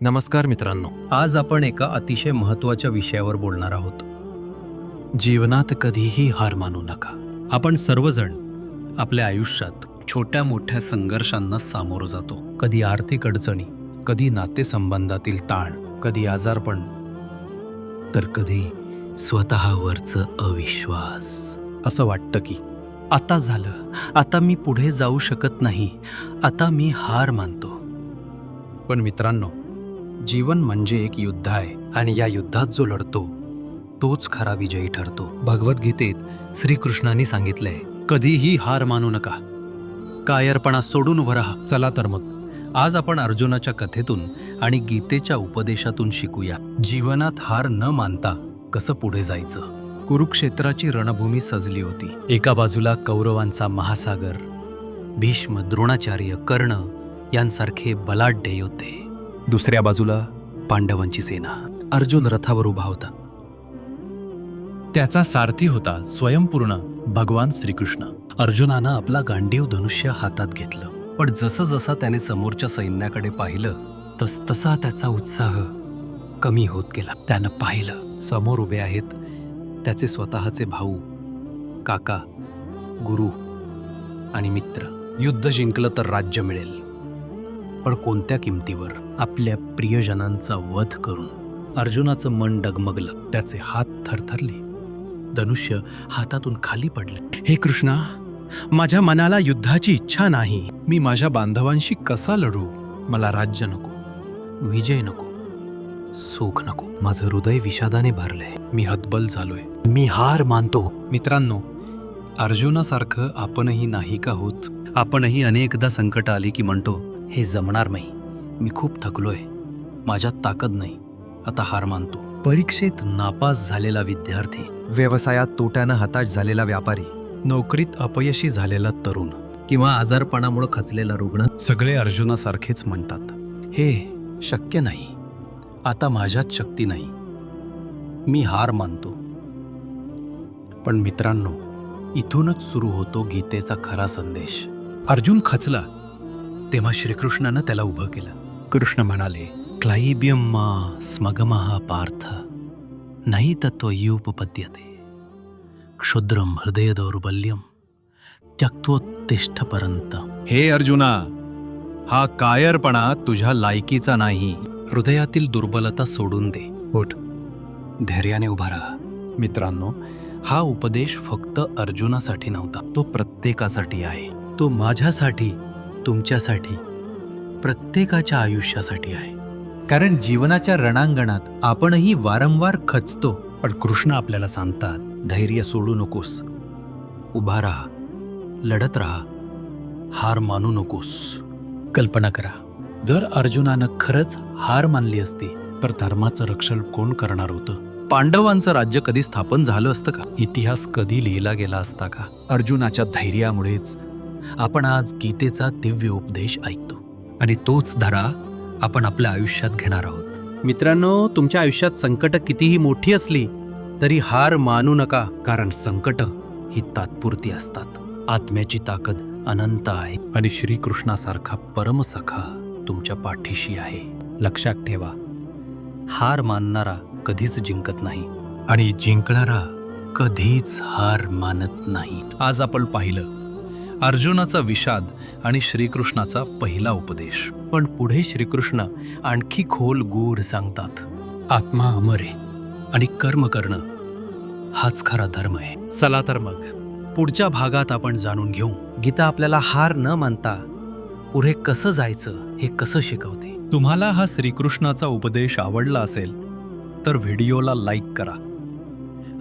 नमस्कार मित्रांनो. आज आपण एका अतिशय महत्त्वाच्या विषयावर बोलणार आहोत. जीवनात कधीही हार मानू नका. आपण सर्वजण आपल्या आयुष्यात छोट्या मोठ्या संघर्षांना सामोरं जातो. कधी आर्थिक अडचणी कधी नातेसंबंधातील ताण कधी आजारपण तर कधी स्वतःवरच अविश्वास. असं वाटतं की आता झालं. आता मी पुढे जाऊ शकत नाही. आता मी हार मानतो. पण मित्रांनो जीवन म्हणजे एक युद्ध आहे आणि या युद्धात जो लढतो तोच खरा विजयी ठरतो. भगवद्गीतेत श्रीकृष्णाने सांगितलंय कधीही हार मानू नका. कायरपणा सोडून उभं राहा. चला तर मग आज आपण अर्जुनाच्या कथेतून आणि गीतेच्या उपदेशातून शिकूया. जीवनात हार न मानता कसं पुढे जायचं? कुरुक्षेत्राची रणभूमी सजली होती. एका बाजूला कौरवांचा महासागर भीष्म द्रोणाचार्य कर्ण यांसारखे बलाढ्य योद्धे. दुसऱ्या बाजूला पांडवांची सेना. अर्जुन रथावर उभा होता. त्याचा सारथी होता स्वयंपूर्ण भगवान श्रीकृष्ण. अर्जुनानं आपला गांडीव धनुष्य हातात घेतलं. पण जसं जसं त्याने समोरच्या सैन्याकडे पाहिलं तस तसा त्याचा उत्साह कमी होत गेला. त्यानं पाहिलं समोर उभे आहेत त्याचे स्वतःचे भाऊ काका गुरु आणि मित्र. युद्ध जिंकलं तर राज्य मिळेल. पण कोणत्या किमतीवर आपल्या प्रियजनांचा वध करून अर्जुनाचं मन डगमगलं त्याचे हात थरथरले. धनुष्य हातातून खाली पडले. हे कृष्णा माझ्या मनाला युद्धाची इच्छा नाही. मी माझ्या बांधवांशी कसा लढू? मला राज्य नको विजय नको सुख नको. माझं हृदय विषादाने भरलंय मी हतबल झालोय. मी हार मानतो. मित्रांनो अर्जुनासारखं आपणही नाही का होत? आपणही अनेकदा संकट आली की म्हणतो हे जमणार नाही. मी खूप थकलोय. माझ्यात ताकद नाही. आता हार मानतो. परीक्षेत नापास झालेला विद्यार्थी व्यवसायात तोट्यानं हताश झालेला व्यापारी नोकरीत अपयशी झालेला तरुण किंवा आजारपणामुळे खचलेला रुग्ण सगळे अर्जुनासारखेच म्हणतात. हे शक्य नाही. आता माझ्यात शक्ती नाही. मी हार मानतो. पण मित्रांनो इथूनच सुरू होतो गीतेचा खरा संदेश. अर्जुन खचला. तेव्हा श्रीकृष्णानं त्याला उभं केलं. कृष्ण म्हणाले क्लाईब्यम मा स्मगमहा पार्थ नाही तत्वयुपपद्यते क्षुद्रम हृदय दौर्बल्यम त्यक्तोत्तिष्ठपर्यंत हे अर्जुना हा कायरपणा तुझ्या लायकीचा नाही. हृदयातील दुर्बलता सोडून दे. उठ. धैर्याने उभा राहा. मित्रांनो हा उपदेश फक्त अर्जुनासाठी नव्हता तो प्रत्येकासाठी आहे. तो माझ्यासाठी तुमच्यासाठी प्रत्येकाच्या आयुष्यासाठी आहे. कारण जीवनाच्या रणांगणात आपणही वारंवार खचतो. पण कृष्ण आपल्याला सांगतात धैर्य सोडू नकोस. उभा राहा. लढत राहा. हार मानू नकोस. कल्पना करा. जर अर्जुनानं खरंच हार मानली असती तर धर्माचं रक्षण कोण करणार होतं? पांडवांचं राज्य कधी स्थापन झालं असतं का? इतिहास कधी लिहिला गेला असता का? अर्जुनाच्या धैर्यामुळेच आपण आज गीतेचा दिव्य उपदेश ऐकतो. आणि तोच धडा आपण आपल्या आयुष्यात घेणार आहोत. मित्रांनो तुमच्या आयुष्यात संकट कितीही मोठी असली तरी हार मानू नका कारण संकट ही तात्पुरती असतात. आत्म्याची ताकद अनंत आहे. आणि श्रीकृष्णासारखा परमसखा तुमच्या पाठीशी आहे. लक्षात ठेवा हार मानणारा कधीच जिंकत नाही. आणि जिंकणारा कधीच हार मानत नाही. आज आपण पाहिलं अर्जुनाचा विषाद आणि श्रीकृष्णाचा पहिला उपदेश. पण पुढे श्रीकृष्ण आणखी खोल गूढ सांगतात. आत्मा अमर आहे आणि कर्म करणं हाच खरा धर्म आहे. चला तर मग. पुढच्या भागात आपण जाणून घेऊ. गीता आपल्याला हार न मानता पुढे कसं जायचं हे कसं शिकवते? तुम्हाला हा श्रीकृष्णाचा उपदेश आवडला असेल तर व्हिडिओला लाईक करा.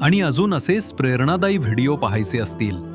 आणि अजून असेच प्रेरणादायी व्हिडिओ पाहायचे असतील